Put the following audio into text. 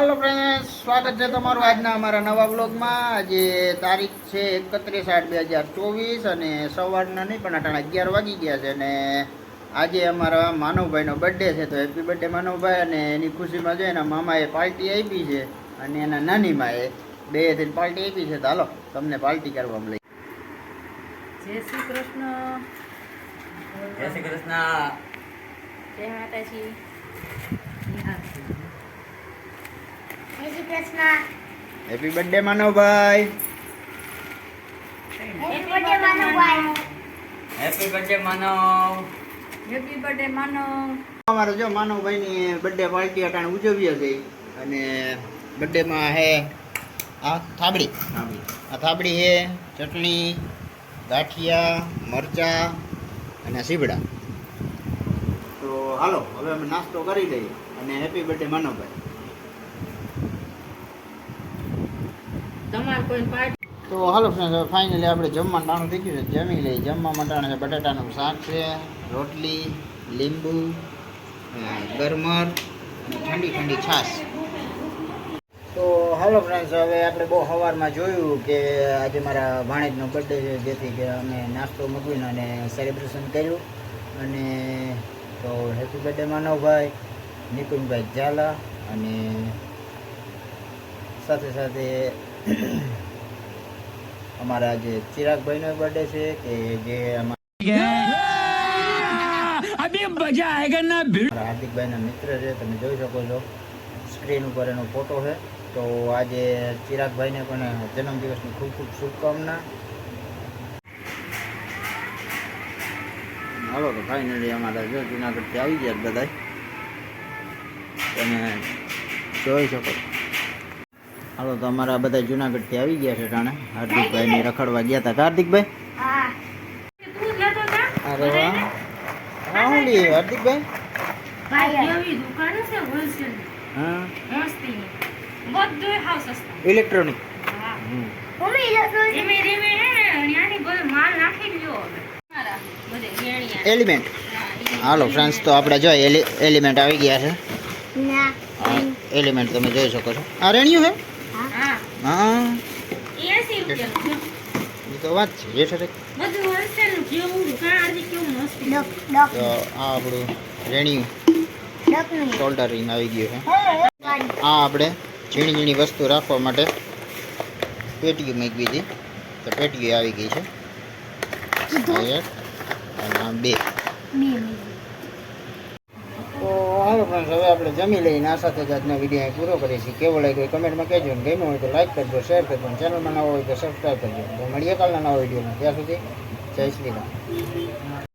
હાલો friend સ્વાગત છે તમારું આજના અમારા નવા બ્લોગમાં આજે તારીખ છે એકત્રીસ આઠ બે હજાર ચોવીસ અને સવારના નહીં પણ અટાણા અગિયાર વાગી ગયા છે અને આજે અમારા માનવભાઈનો બર્થડે છે તો હેપી બર્થડે માનવભાઈ અને એની ખુશીમાં જો એના મામાએ પાર્ટી આપી છે અને એના નાની માએ બે થઈને પાર્ટી આપી છે. તો હાલો તમને પાર્ટી કરવા લઈ જય શ્રી કૃષ્ણ. જય શ્રી કૃષ્ણ. જય માતાજી. Happy birthday માનવભાઈ happy birthday Manav happy birthday માનો અમારો જો માનવભાઈની બર્થડે પાર્ટી અટાણે ઉજવીએ છીએ અને બર્થડેમાં હે આ થાબડી. આ થાબડી હે ચટણી ગાંઠિયા મરચા અને સીબડા તો હાલો હવે અમે નાસ્તો કરી લઈએ. અને હેપી બર્થડે માનવભાઈ તો હાલો ફ્રેન્ડ હવે ફાઇનલી આપણે જમવાનું ટાણું થઈ ગયું છે. જમી લઈએ. જમવા માટે છે બટાટાનું શાક છે, રોટલી, લીંબુ ગરમર ઠંડી ઠંડી છાશ. તો હાલો ફ્રેન્ડ્સ હવે આપણે બહુ સવારમાં જોયું કે આજે મારા ભાણેજનો બર્થડે છે, જેથી કે અમે નાસ્તો મૂકીને અને સેલિબ્રેશન કર્યું. અને તો હેપી બર્થડે માનવભાઈ, નિકુંજભાઈ ઝાલા અને સાથે સાથે અમારા જે ચિરાગભાઈનો બર્થડે છે કે જે અમારા હાર્દિકભાઈના મિત્ર છે તમે જોઈ શકો છો. સ્ક્રીન ઉપર એનો ફોટો છે. તો આજે ચિરાગભાઈને પણ જન્મદિવસની ખૂબ ખૂબ શુભકામના. હાલો તો ફાઇનલી અમારા જો જુનાગઢથી આવી ગયા બધા તમે જોઈ શકો છો. હાલો તો અમારા બધા જુનાગઢથી આવી ગયા છે ટાણે. હાર્દિકભાઈ રખડવા ગયા હતા હાર્દિકભાઈ? અરે વાહ. હા હાર્દિકભાઈ હા ઇલેક્ટ્રોનિક હા. હે ને એલિમેન્ટ હાલો ફ્રેન્ડ્સ તો આપણે જો એલિ એલિમેન્ટ આવી ગયા છે. એલિમેન્ટ તમે જોઈ શકો છો. આ રેણ્યું છે? હા. એ તો વાત છે મસ્તી તો આ આપણું રેણિયું શોલ્ડરિંગ આવી ગયું છે. આ આપણે ઝીણી ઝીણી વસ્તુ રાખવા માટે પેટીયું મૂકવી હતી. તો પેટીયું આવી ગઈ છે. અને આ બે તો હાલો ફ્રેન્ડ્સ હવે આપણે જમી લઈને આ સાથે જ આજનો વીડિયો અહીં પૂરો કરીએ છીએ. કેવો લાગ્યો કમેન્ટમાં કહેજો. ને ગમ્યું હોય તો લાઈક કરજો શેર કરજો ચેનલમાં નવો હોય તો સબસ્ક્રાઈબ કરજો. મળીએ કાલના નવા વિડીયોમાં. ત્યાં સુધી જય શ્રી રામ.